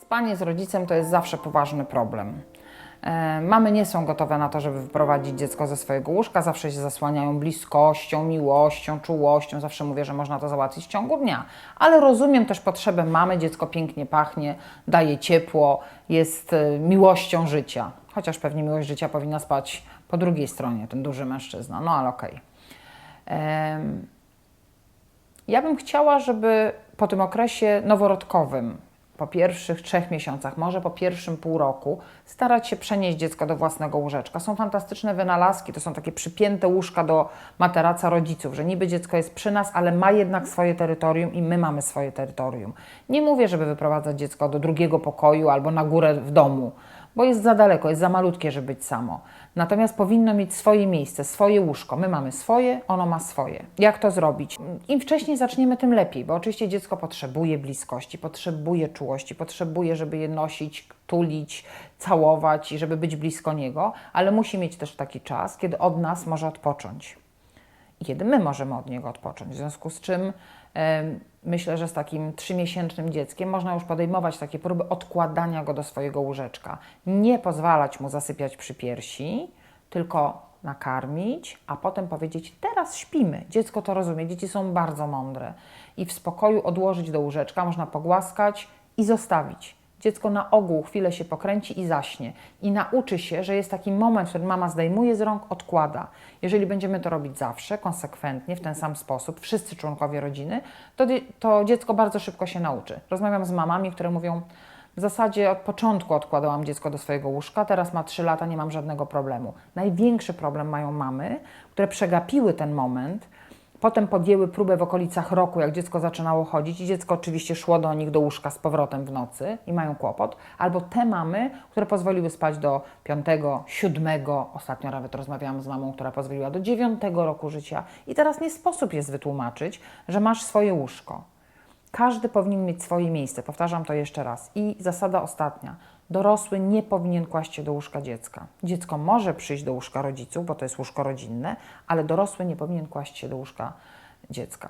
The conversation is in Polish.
Spanie z rodzicem to jest zawsze poważny problem. E, Mamy nie są gotowe na to, żeby wyprowadzić dziecko ze swojego łóżka, zawsze się zasłaniają bliskością, miłością, czułością. Zawsze mówię, że można to załatwić w ciągu dnia. Ale rozumiem też potrzebę mamy, dziecko pięknie pachnie, daje ciepło, jest e, miłością życia. Chociaż pewnie miłość życia powinna spać po drugiej stronie, ten duży mężczyzna. No ale okej. Em, ja bym chciała, żeby po tym okresie noworodkowym, po pierwszych trzech miesiącach, może po pierwszym pół roku, starać się przenieść dziecko do własnego łóżeczka. Są fantastyczne wynalazki, to są takie przypięte łóżka do materaca rodziców, że niby dziecko jest przy nas, ale ma jednak swoje terytorium i my mamy swoje terytorium. Nie mówię, żeby wyprowadzać dziecko do drugiego pokoju albo na górę w domu, bo jest za daleko, jest za malutkie, żeby być samo. Natomiast powinno mieć swoje miejsce, swoje łóżko. My mamy swoje, ono ma swoje. Jak to zrobić? Im wcześniej zaczniemy, tym lepiej, bo oczywiście dziecko potrzebuje bliskości, potrzebuje czułości, potrzebuje, żeby je nosić, tulić, całować i żeby być blisko niego, ale musi mieć też taki czas, kiedy od nas może odpocząć kiedy my możemy od niego odpocząć. W związku z czym myślę, że z takim trzymiesięcznym dzieckiem można już podejmować takie próby odkładania go do swojego łóżeczka. Nie pozwalać mu zasypiać przy piersi, tylko nakarmić, a potem powiedzieć: Teraz śpimy. Dziecko to rozumie, dzieci są bardzo mądre. I w spokoju odłożyć do łóżeczka, można pogłaskać i zostawić. Dziecko na ogół chwilę się pokręci i zaśnie. I nauczy się, że jest taki moment, w którym mama zdejmuje z rąk, odkłada. Jeżeli będziemy to robić zawsze, konsekwentnie, w ten sam sposób, wszyscy członkowie rodziny, to, to dziecko bardzo szybko się nauczy. Rozmawiam z mamami, które mówią, w zasadzie od początku odkładałam dziecko do swojego łóżka, teraz ma 3 lata, nie mam żadnego problemu. Największy problem mają mamy, które przegapiły ten moment, Potem podjęły próbę w okolicach roku, jak dziecko zaczynało chodzić i dziecko oczywiście szło do nich do łóżka z powrotem w nocy i mają kłopot. Albo te mamy, które pozwoliły spać do piątego, siódmego, ostatnio nawet rozmawiałam z mamą, która pozwoliła do dziewiątego roku życia i teraz nie sposób jest wytłumaczyć, że masz swoje łóżko. Każdy powinien mieć swoje miejsce, powtarzam to jeszcze raz. I zasada ostatnia. Dorosły nie powinien kłaść się do łóżka dziecka. Dziecko może przyjść do łóżka rodziców, bo to jest łóżko rodzinne, ale dorosły nie powinien kłaść się do łóżka dziecka.